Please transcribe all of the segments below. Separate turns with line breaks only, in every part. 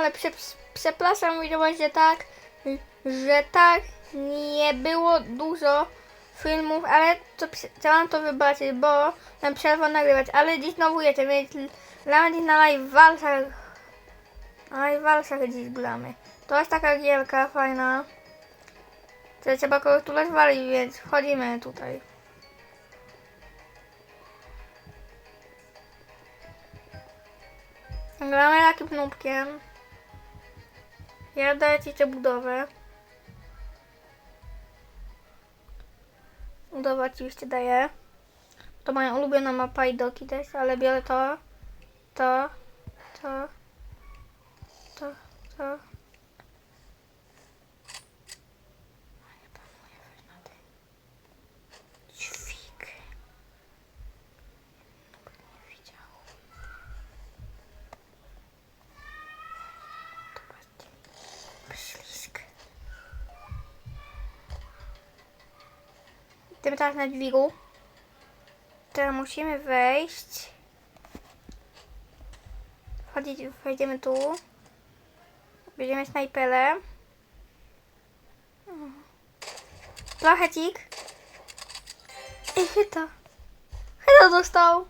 Ale prze, przepraszam widzowie, że tak, że tak nie było dużo filmów, ale to chciałam to wybaczyć, bo mam przerwę nagrywać, ale dziś znowu jecie, więc gramy dziś na live walsach. Na live walsach dziś gramy. To jest taka gierka fajna. Że trzeba kogoś tu rozwalić, więc wchodzimy tutaj. Gramy takim nóbkiem. Ja daję ci tę budowę. Budowa oczywiście daję. To moja ulubiona mapa i doki też, ale biorę to, to, to, to, to. Dźwig. Nie widział. To bardziej ślisk. Idziemy teraz na dźwigu. Teraz musimy wejść. Wchodzić, wejdziemy tu. Bierzemy snajperę. Trochę cik. I hita. Hita dostał.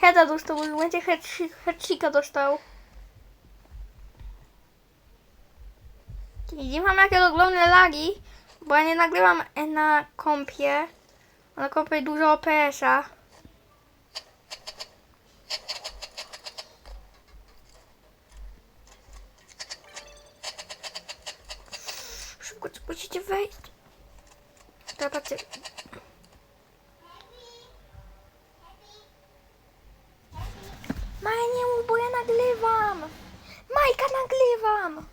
Heta dostał, w momencie headshika dostał. I mam jakie ogromne lagi, bo ja nie nagrywam na kompie. Na kompie dużo OPS-a. Szybko, musicie wejść. Dobra. Maja, nie mów, bo ja nagrywam. Majka, nagrywam.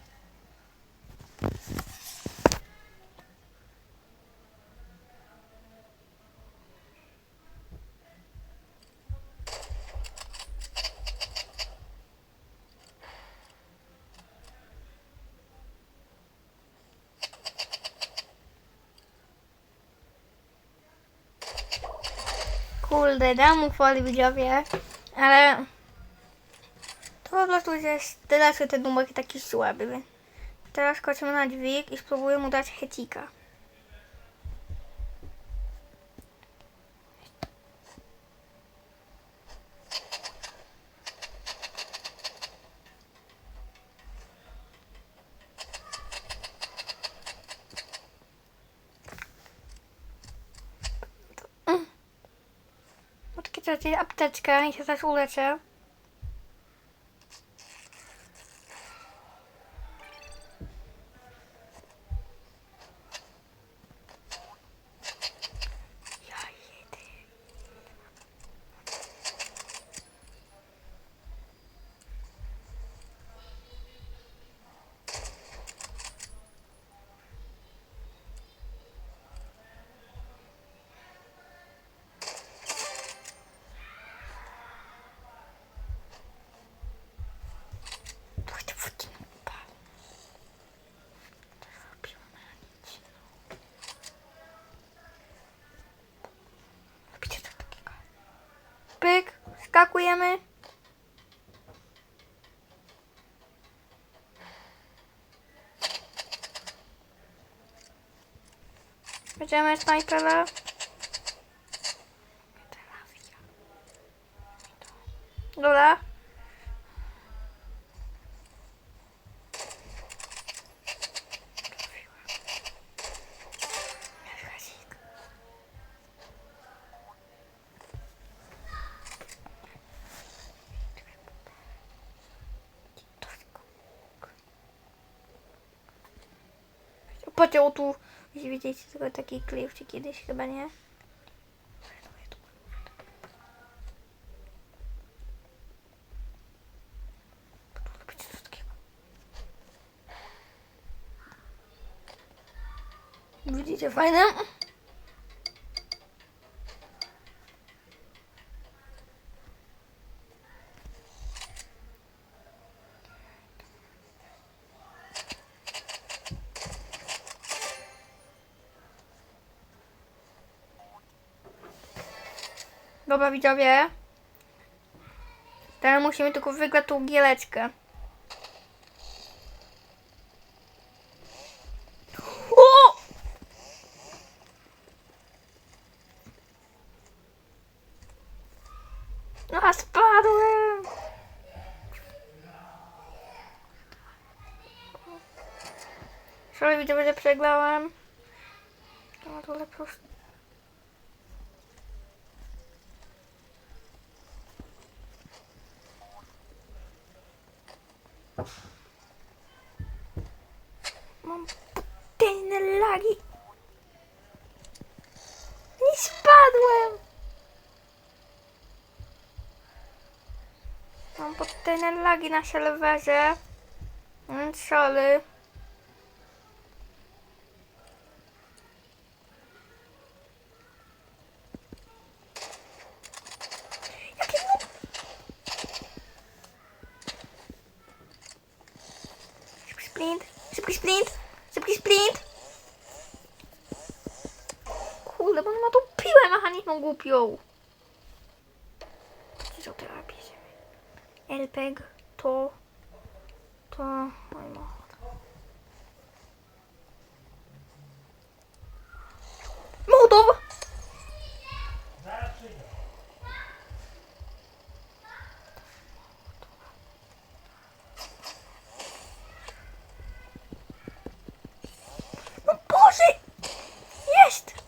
Kurde, dam mu foli widzowie, ale to po prostu jest teraz ten numer taki słaby. Teraz skoczymy na dźwig i spróbuję mu dać hetika. Poczekajcie, apteczkę i się też uleczę. Pyk, skakujemy. Będziemy snajpera. Dobra. Pociął tu, widzieliście tylko taki czy kiedyś chyba nie. Widzicie, fajne? Dobra widzowie. Teraz musimy tylko wygrać tą gieleczkę. O! No, spadłem! Sorry, widzę, że przegrałem. No, to lepiej Mam potężne lagi. Nie spadłem! Mam potężne lagi na serwerze. Więc sorry. Jaki noob! Szybki sprint, sprint, szybki sprint! Kurde, bo on ma tą piłę mechaniczną głupią. Co ty robisz? LPG to... To... Oj, no. Mołotow! No Boże! Jest!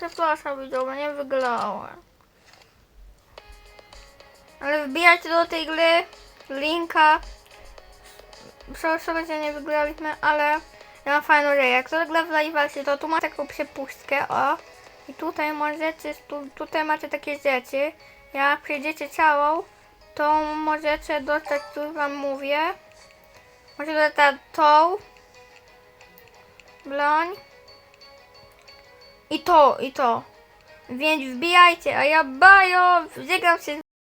Kurde, przepraszam widzowie, nie wygrałem. Ale wbijajcie do tej gry linka. Sorry, że nie wygraliśmy, ale ja mam fajną grę. Jak to gra w live to tu ma taką przepustkę, o. I tutaj możecie, tu, tutaj macie takie rzeczy. Jak przejdziecie całą, to możecie dostać, tu wam mówię. Możecie dostać tą broń. I to, i to. Więc wbijajcie, a ja bajo, żegnam się